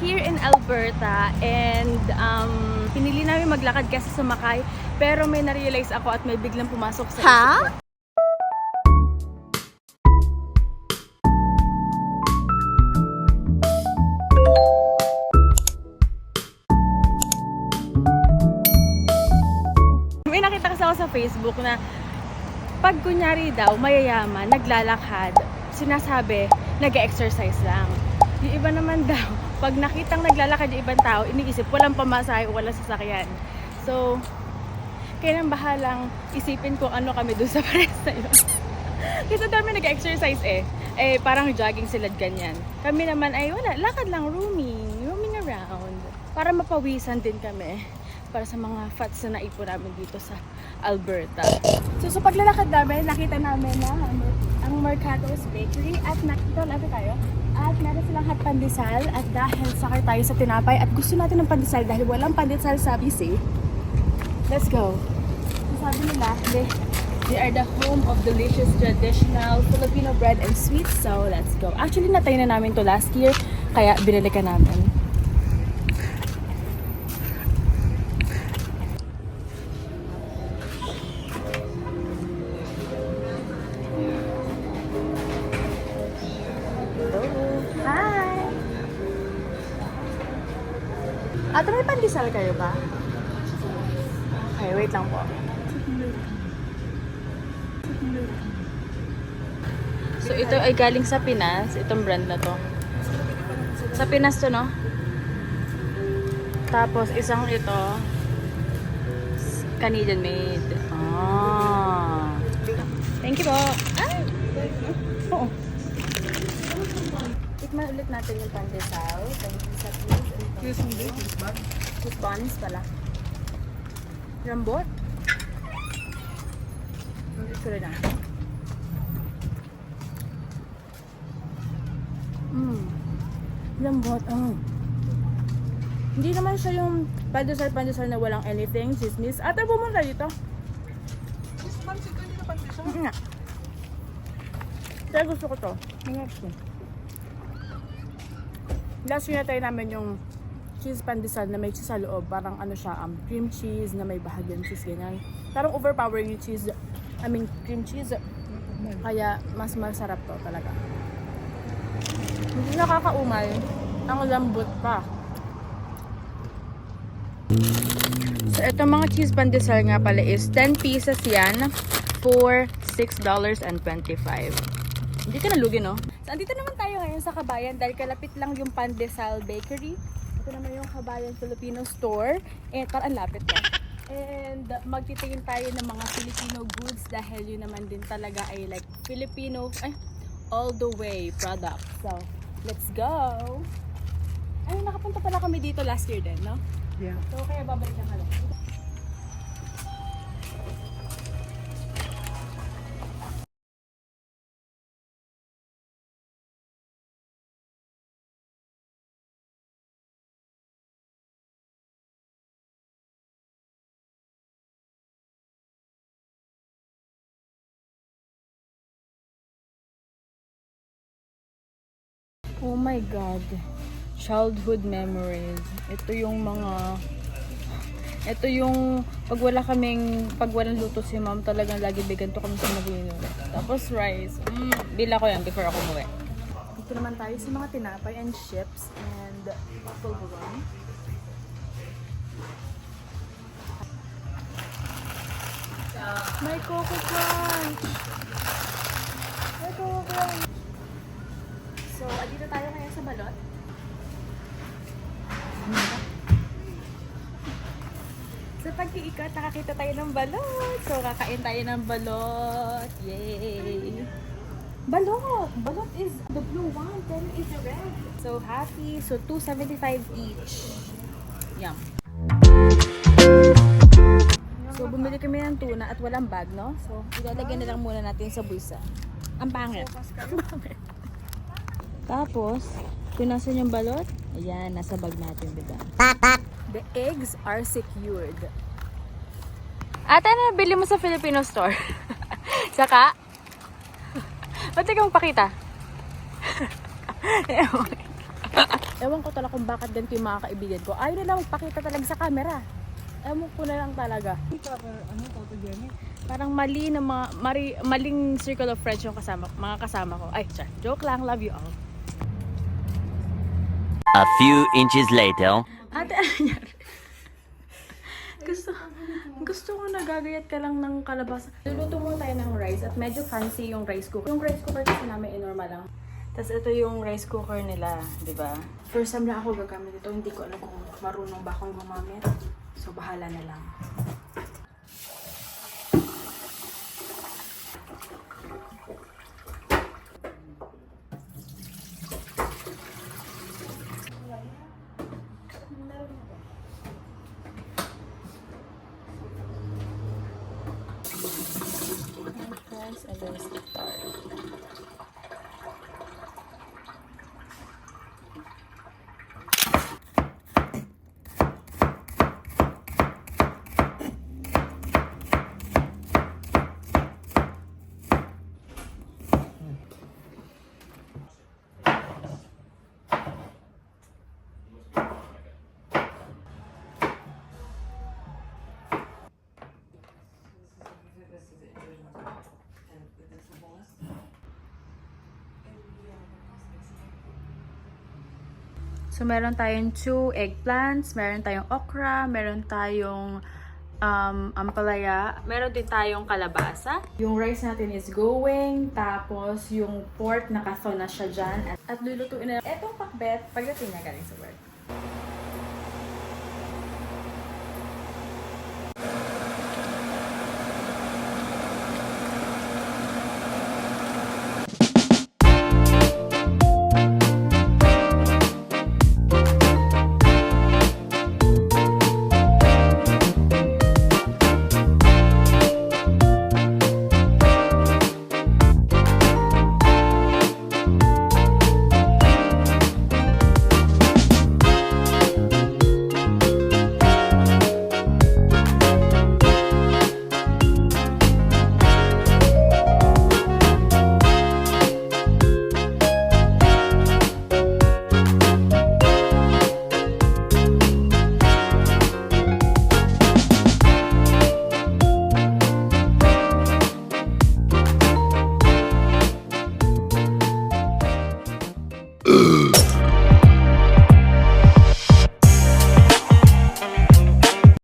here in Alberta and um, pinili namin maglakad kasi sumakay pero may na-realize ako at may biglang pumasok sa Ha? isip ko. May nakita kasi ako sa Facebook na pag kunyari daw, mayayaman, naglalakad, sinasabi, nag-exercise lang. Yung iba naman daw, pag nakitang naglalakad yung ibang tao, iniisip, walang pamasahe, walang sasakyan. So, kaya nang bahalang isipin kung ano kami doon sa pares na yun. Kasi dami nag-exercise eh. Eh, parang jogging sila ganyan. Kami naman ay wala, lakad lang, roaming, roaming around. Para mapawisan din kami. Para sa mga fats na naipon namin dito sa Alberta. So, sa paglalakad namin, nakita namin na ano, ang Mercado's Bakery at nakita natin tayo. At meron silang hot pandesal at dahil sakay tayo sa tinapay at gusto natin ng pandesal dahil walang pandesal sa BC, Let's go. Sabi nila, they, they are the home of delicious traditional Filipino bread and sweets. So, let's go. Actually, natay na namin to last year, kaya binili ka namin. Ate, may pandesal kayo ba? Okay, wait lang po. So ito ay galing sa Pinas, itong brand na to. Sa Pinas to, no? Tapos isang ito Canadian made. Ah. Thank you po. Ay! Oo. Tikman ulit natin yung pandesal. Thank you sa please. Yes, hindi. Yes, bag. With buns pala. Rambot. Ito rin na. Mmm. Lambot. Oh. Hindi naman siya yung pandesal-pandesal na walang anything, chismis. Ate, pumunta dito. Yes, ma'am. Sito hindi na pandesal. Hindi nga. Kaya gusto ko to. Mayroon ko. Last year na tayo namin yung cheese pandesal na may cheese sa loob. Parang ano siya, um, cream cheese na may bahagyang cheese, ganyan. Parang overpowering yung cheese. I mean, cream cheese. Kaya mas masarap to talaga. Hindi nakakaumay. Ang lambot pa. So, ito mga cheese pandesal nga pala is 10 pieces yan for $6.25. Hindi ka nalugi, no? So, andito naman tayo ngayon sa Kabayan dahil kalapit lang yung Pandesal Bakery. Ito naman yung Kabayan Filipino Store. And parang lapit lang. And magtitingin tayo ng mga Filipino goods dahil yun naman din talaga ay like Filipino, ay, all the way product. So, let's go! Ay, nakapunta pala kami dito last year din, no? Yeah. So, kaya babalik na kami. Oh my God. Childhood memories. Ito yung mga... Ito yung pag wala kaming, pag walang luto si mom, talagang lagi bigan to kami sa maglino. Tapos rice. Mm, bila ko yan before ako umuwi. Dito naman tayo sa mga tinapay and chips and pulveron. May Coco Crunch! May Coco Crunch! So, dito tayo ngayon sa balot. Sa pag-iikot, nakakita tayo ng balot. So, kakain tayo ng balot. Yay! Balot! Balot is the blue one, then is the red. So, happy. So, 275 each. Yum. So, bumili kami ng tuna at walang bag, no? So, ilalagay na lang muna natin sa buwisa. Ang pangit. Ang pangit. Tapos, kung nasan yung balot, ayan, nasa bag natin, di ba? The eggs are secured. Ate, ano nabili mo sa Filipino store? Saka? Ba't ikaw magpakita? Ewan ko talaga kung bakit ganito yung mga kaibigan ko. Ayaw nila magpakita talaga sa camera. Ewan ko na lang talaga. Ano, photogenic? Parang mali na mga, mari, maling circle of friends yung kasama, mga kasama ko. Ay, char, joke lang, love you all. A few inches later. Ate, ano nangyari? gusto, gusto ko nagagayat ka lang ng kalabasa. Luluto mo tayo ng rice at medyo fancy yung rice cooker. Yung rice cooker kasi namin inormal lang. Tapos ito yung rice cooker nila, di ba? First time lang ako gagamit ito. Hindi ko alam kung marunong ba akong gumamit. So, bahala na lang. Friends, and then start. So, meron tayong two eggplants, meron tayong okra, meron tayong um, ampalaya, meron din tayong kalabasa. Yung rice natin is going, tapos yung pork, nakathon na siya dyan. At, at lulutuin na. Etong pakbet, pagdating niya galing sa work.